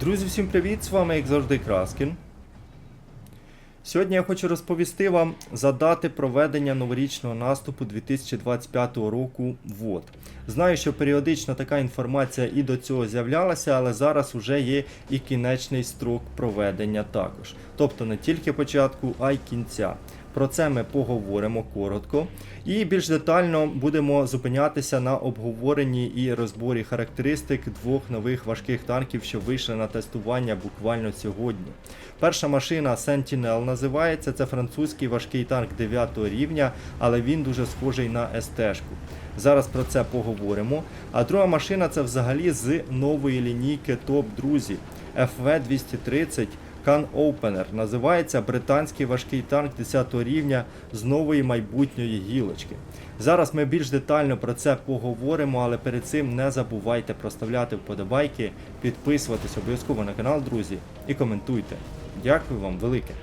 Друзі, всім привіт! З вами, як завжди, Краскін. Сьогодні я хочу розповісти вам за дати проведення новорічного наступу 2025 року в. Знаю, що періодично така інформація і до цього з'являлася, але зараз вже є і кінечний строк проведення також. Тобто не тільки початку, а й кінця. Про це ми поговоримо коротко. І більш детально будемо зупинятися на обговоренні і розборі характеристик двох нових важких танків, що вийшли на тестування буквально сьогодні. Перша машина Sentinel називається. Це французький важкий танк 9 рівня, але він дуже схожий на СТ-шку. Зараз про це поговоримо. А друга машина це взагалі з нової лінійки топ друзі FV230 Can Opener. Називається британський важкий танк 10 рівня з нової майбутньої гілочки. Зараз ми більш детально про це поговоримо, але перед цим не забувайте проставляти вподобайки, підписуватись обов'язково на канал, друзі, і коментуйте. Дякую вам велике.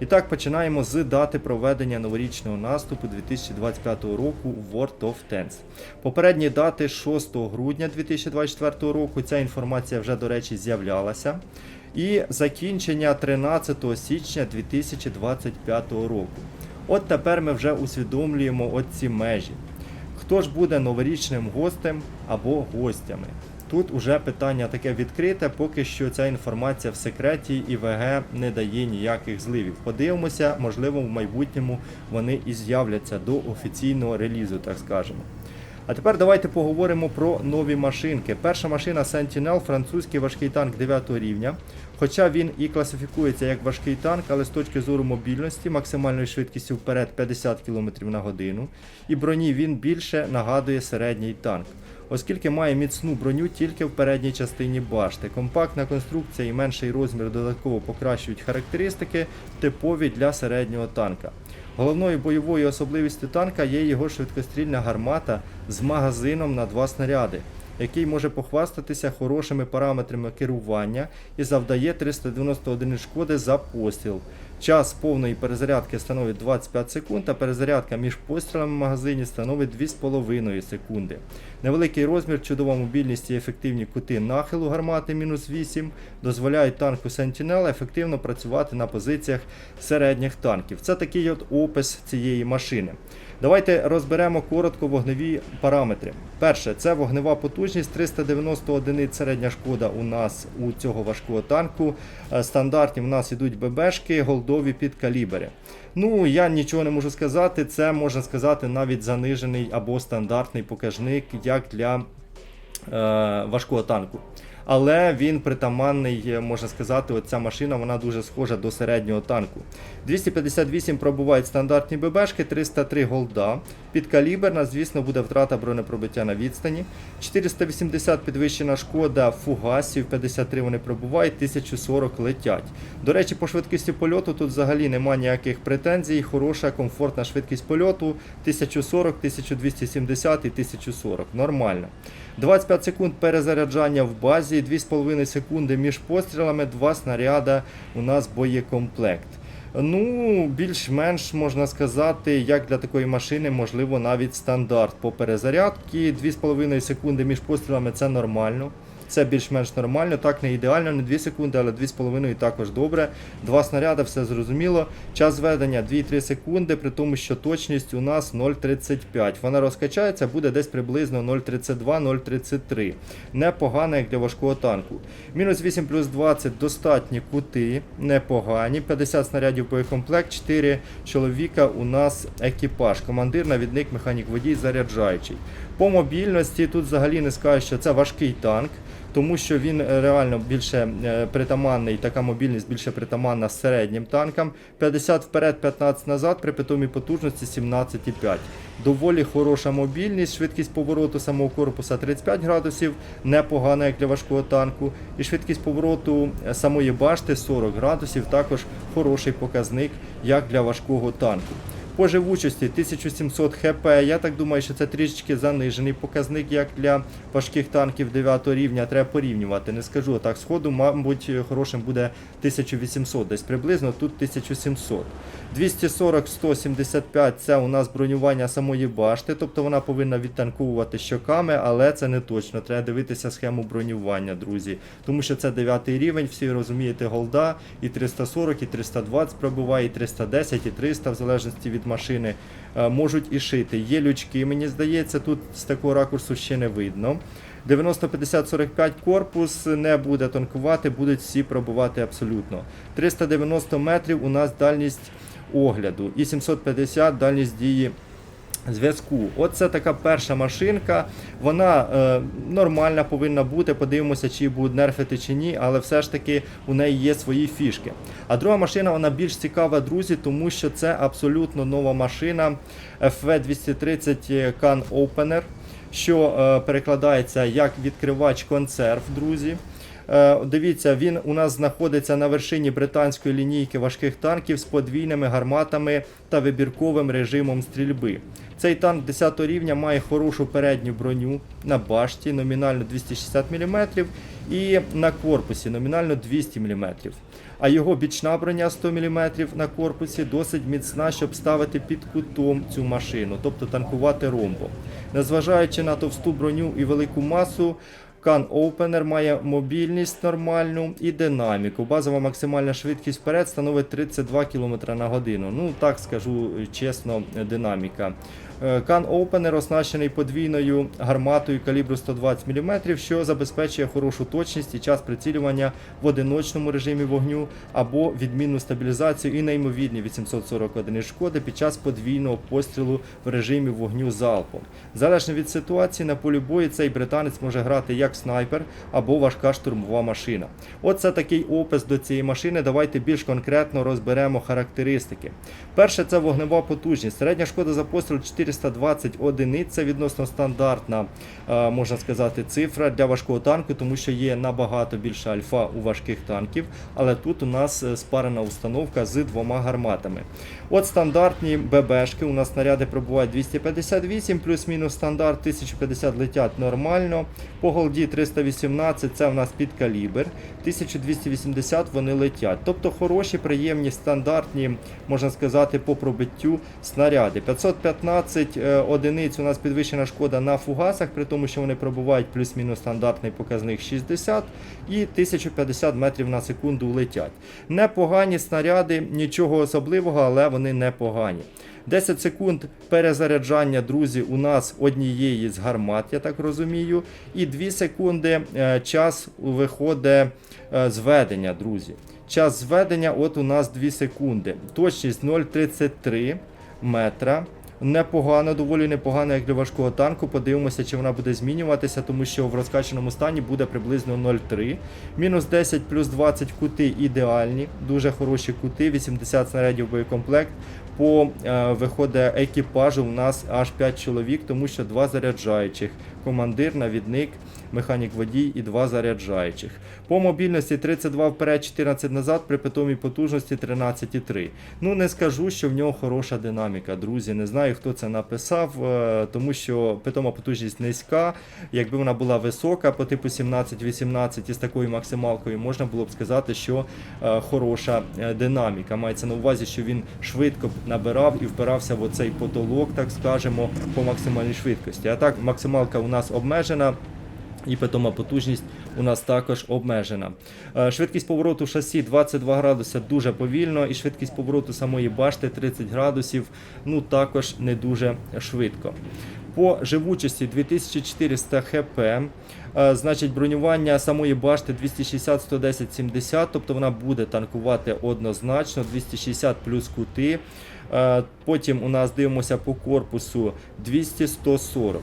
І так, починаємо з дати проведення новорічного наступу 2025 року World of Tanks. Попередні дати 6 грудня 2024 року. Ця інформація вже, до речі, з'являлася. І закінчення 13 січня 2025 року. От тепер ми вже усвідомлюємо оці межі. Хто ж буде новорічним гостем або гостями? Тут уже питання таке відкрите, поки що ця інформація в секреті і ВГ не дає ніяких зливів. Подивимося, можливо, в майбутньому вони і з'являться до офіційного релізу, так скажемо. А тепер давайте поговоримо про нові машинки. Перша машина Sentinel, французький важкий танк 9 рівня. Хоча він і класифікується як важкий танк, але з точки зору мобільності, максимальною швидкістю вперед 50 км на годину. І броні він більше нагадує середній танк. Оскільки має міцну броню тільки в передній частині башти. Компактна конструкція і менший розмір додатково покращують характеристики, типові для середнього танка. Головною бойовою особливістю танка є його швидкострільна гармата з магазином на два снаряди, який може похвастатися хорошими параметрами керування і завдає 391 шкоди за постріл. Час повної перезарядки становить 25 секунд, а перезарядка між пострілами в магазині становить 2,5 секунди. Невеликий розмір, чудова мобільність і ефективні кути нахилу гармати мінус 8 дозволяють танку Sentinel ефективно працювати на позиціях середніх танків. Це такий от опис цієї машини. Давайте розберемо коротко вогневі параметри. Перше, це вогнева потужність 390 одиниць середня шкода у нас у цього важкого танку. Е, Стандартні в нас ідуть ББшки, голдові під калібри. Ну, я нічого не можу сказати. Це можна сказати навіть занижений або стандартний показник, як для е, важкого танку. Але він притаманний, е, можна сказати, от ця машина вона дуже схожа до середнього танку. 258 пробувають стандартні ББшки, 303 голда. Під каліберна, звісно, буде втрата бронепробиття на відстані. 480 підвищена шкода фугасів, 53 вони пробувають, 1040 летять. До речі, по швидкості польоту тут взагалі немає ніяких претензій. Хороша, комфортна швидкість польоту 1040, 1270 і 1040. Нормально. 25 секунд перезаряджання в базі, 2,5 секунди між пострілами, 2 снаряда у нас боєкомплект. Ну, більш-менш можна сказати, як для такої машини, можливо, навіть стандарт по перезарядці. 2,5 секунди між пострілами це нормально. Це більш-менш нормально, так не ідеально, не 2 секунди, але 2,5 також добре. Два снаряди, все зрозуміло. Час зведення 2-3 секунди, при тому, що точність у нас 0,35. Вона розкачається, буде десь приблизно 0,32-0,33. Непогано, як для важкого танку. Мінус 8 плюс 20 достатні кути, непогані. 50 снарядів боєкомплект, 4 чоловіка у нас екіпаж. Командир, навідник, механік водій, заряджаючий. По мобільності тут взагалі не скажу, що це важкий танк тому що він е, реально більше е, притаманний, така мобільність більше притаманна середнім танкам. 50 вперед, 15 назад, при питомій потужності 17,5. Доволі хороша мобільність, швидкість повороту самого корпуса 35 градусів, непогана як для важкого танку. І швидкість повороту е, самої башти 40 градусів, також хороший показник як для важкого танку. По живучості 1700 хп. Я так думаю, що це трішечки занижений показник, як для важких танків 9 рівня. Треба порівнювати. Не скажу так. Сходу, мабуть, хорошим буде 1800, десь приблизно тут 1700. 240-175 це у нас бронювання самої башти, тобто вона повинна відтанковувати щоками, але це не точно. Треба дивитися схему бронювання, друзі. Тому що це 9 рівень, всі розумієте, голда, і 340, і 320 пробиває, і 310, і 300, в залежності від машини. Е, Можуть і шити. Є лючки, мені здається, тут з такого ракурсу ще не видно. 90-50-45 корпус не буде тонкувати, будуть всі пробувати абсолютно. 390 метрів у нас дальність огляду і 750 дальність дії зв'язку. Оце така перша машинка. Вона е, нормальна повинна бути. Подивимося, чи будуть нерфити чи ні, але все ж таки у неї є свої фішки. А друга машина вона більш цікава, друзі, тому що це абсолютно нова машина FV230 Can Opener, що е, перекладається як відкривач консерв, друзі. Е, Дивіться, він у нас знаходиться на вершині британської лінійки важких танків з подвійними гарматами та вибірковим режимом стрільби. Цей танк 10 рівня має хорошу передню броню на башті, номінально 260 мм, і на корпусі номінально 200 мм. А його бічна броня 100 мм на корпусі досить міцна, щоб ставити під кутом цю машину, тобто танкувати ромбо. Незважаючи на товсту броню і велику масу, Can Opener має мобільність нормальну і динаміку. Базова максимальна швидкість вперед становить 32 км на годину. Ну так скажу чесно, динаміка. Е, Can Opener оснащений подвійною гарматою калібру 120 мм, що забезпечує хорошу точність і час прицілювання в одиночному режимі вогню або відмінну стабілізацію і неймовірні 840 одиниць шкоди під час подвійного пострілу в режимі вогню залпом. Залежно від ситуації на полі бою цей британець може грати як снайпер або важка штурмова машина. Оце такий опис до цієї машини. Давайте більш конкретно розберемо характеристики. Перше це вогнева потужність. Середня шкода за постріл 420 одиниць. Це відносно стандартна, е, можна сказати, цифра для важкого танку, тому що є набагато більша альфа у важких танків. Але тут у нас е, спарена установка з двома гарматами. От стандартні ББшки. У нас снаряди пробувають 258, плюс-мінус стандарт 1050 летять нормально. По голді 318 це у нас під калібр. 1280 вони летять. Тобто хороші, приємні, стандартні, можна сказати, по пробиттю снаряди. 515 е, одиниць у нас підвищена шкода на фугасах, при тому, що вони пробувають плюс-мінус стандартний показник 60 і 1050 метрів на секунду летять. Непогані снаряди, нічого особливого, але вони непогані. 10 секунд перезаряджання, друзі, у нас однієї з гармат, я так розумію. І 2 секунди е, час виходить е, зведення, друзі. Час зведення, от у нас 2 секунди. Точність 0,33 метра. Непогано, доволі непогано, як для важкого танку. Подивимося, чи вона буде змінюватися, тому що в розкаченому стані буде приблизно 0,3. Мінус 10 плюс 20 кути ідеальні, дуже хороші кути, 80 снарядів боєкомплект. По е, виходить екіпажу у нас аж 5 чоловік, тому що два заряджаючих. Командир, навідник, механік водій і два заряджаючих. По мобільності 32 вперед, 14 назад, при питомій потужності 13,3. Ну не скажу, що в нього хороша динаміка, друзі. Не знаю, хто це написав, е, тому що питома потужність низька. Якби вона була висока, по типу 17-18 із такою максималкою, можна було б сказати, що е, хороша е, динаміка. Мається на увазі, що він швидко набирав і впирався в оцей потолок, так скажемо, по максимальній швидкості. А так, максималка у нас обмежена. І питома потужність у нас також обмежена. Е, Швидкість повороту шасі 22 градуси дуже повільно, і швидкість повороту самої башти 30 градусів, ну також не дуже швидко. По живучості 2400 хп, е, значить бронювання самої башти 260, 110, 70, тобто вона буде танкувати однозначно, 260 плюс кути. Е, Потім у нас дивимося по корпусу 200, 140.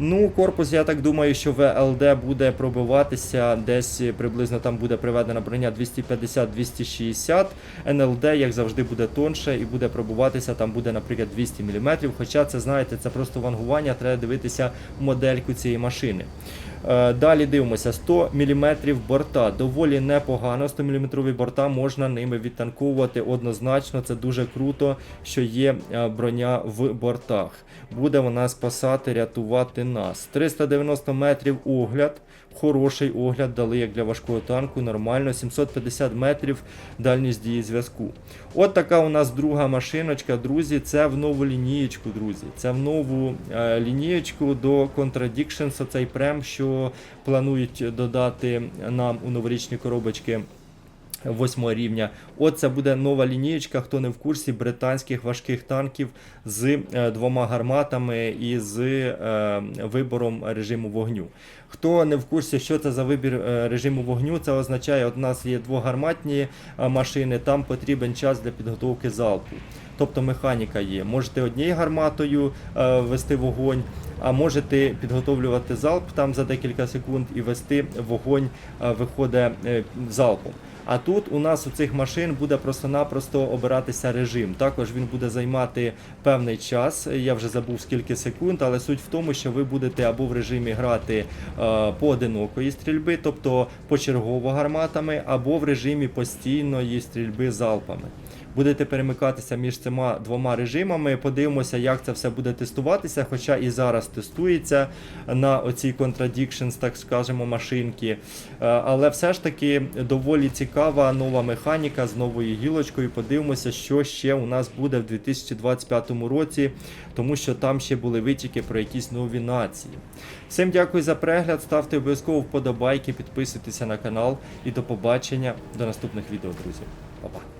Ну, корпус, я так думаю, що ВЛД буде пробиватися десь приблизно там буде приведена броня 250-260. НЛД, як завжди, буде тонше і буде пробуватися, там буде, наприклад, 200 мм. Хоча це, знаєте, це просто вангування, треба дивитися модельку цієї машини. Е, Далі дивимося 100 мм борта. Доволі непогано. 100 мм борта можна ними відтанковувати однозначно. Це дуже круто, що є е, броня в бортах. Буде вона спасати, рятувати нас. 390 метрів огляд. Хороший огляд дали як для важкого танку, нормально. 750 метрів дальність дії зв'язку. От така у нас друга машиночка, друзі. Це в нову лінієчку, друзі. Це в нову е, лінієчку до Contradictions, оцей прем, що планують додати нам у новорічні коробочки. Восьмого рівня. Оце буде нова лінієчка, хто не в курсі британських важких танків з е, двома гарматами і з е, вибором режиму вогню. Хто не в курсі, що це за вибір е, режиму вогню, це означає, от у нас є двогарматні е, машини, там потрібен час для підготовки залпу. Тобто механіка є. Можете однією гарматою е, вести вогонь, а можете підготовлювати залп там за декілька секунд і вести вогонь, е, виходить е, залпом. А тут у нас у цих машин буде просто-напросто обиратися режим. Також він буде займати певний час. Я вже забув скільки секунд, але суть в тому, що ви будете або в режимі грати е, поодинокої стрільби, тобто почергово гарматами, або в режимі постійної стрільби залпами. Будете перемикатися між цими двома режимами. Подивимося, як це все буде тестуватися. Хоча і зараз тестується на оцій Contradictions, так скажемо, машинки. Е, Але все ж таки доволі цікава нова механіка з новою гілочкою. Подивимося, що ще у нас буде в 2025 році, тому що там ще були витіки про якісь нові нації. Всім дякую за перегляд. Ставте обов'язково вподобайки, підписуйтеся на канал і до побачення до наступних відео, друзі. Па-па.